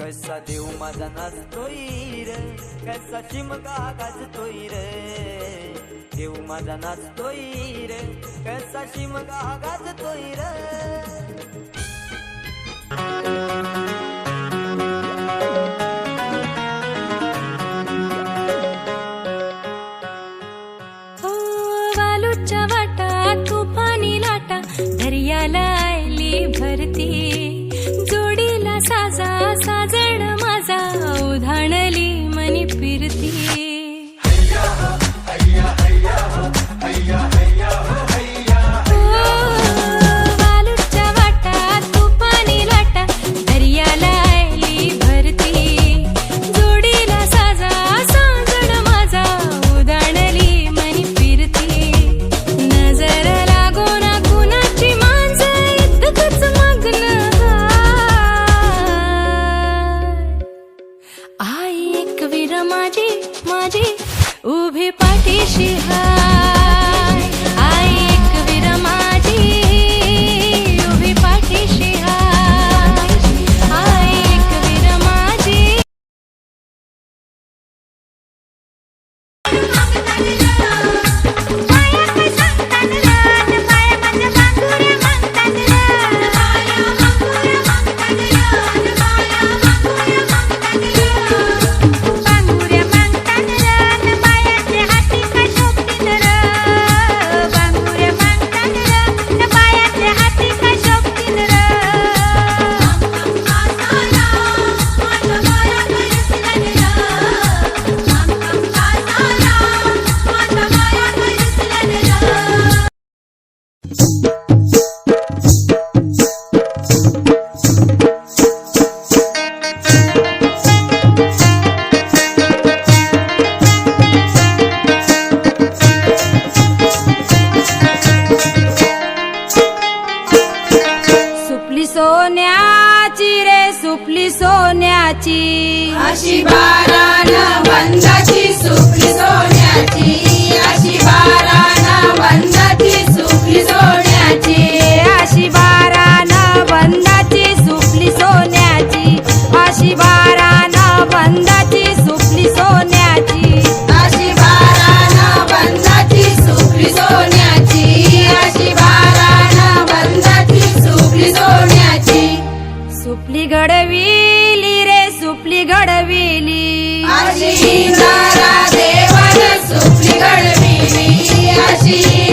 कसा देव माझा नाचतोय र? कसा शिमगा गाजतोय र? देव माझा नाचतोय र कसा शिमगा गाजतोय र? ओ हो, वाटा तुफानी लाटा दर्याला आली भरती. উভে পাটি সিহা सोन्याची रे सुपली सोन्याची. अशी बारा वंदाची सुपली सोन्याची. सुपली घडविली रे सुपली घडविली. अशी इंदारा सुपली घडविली अशी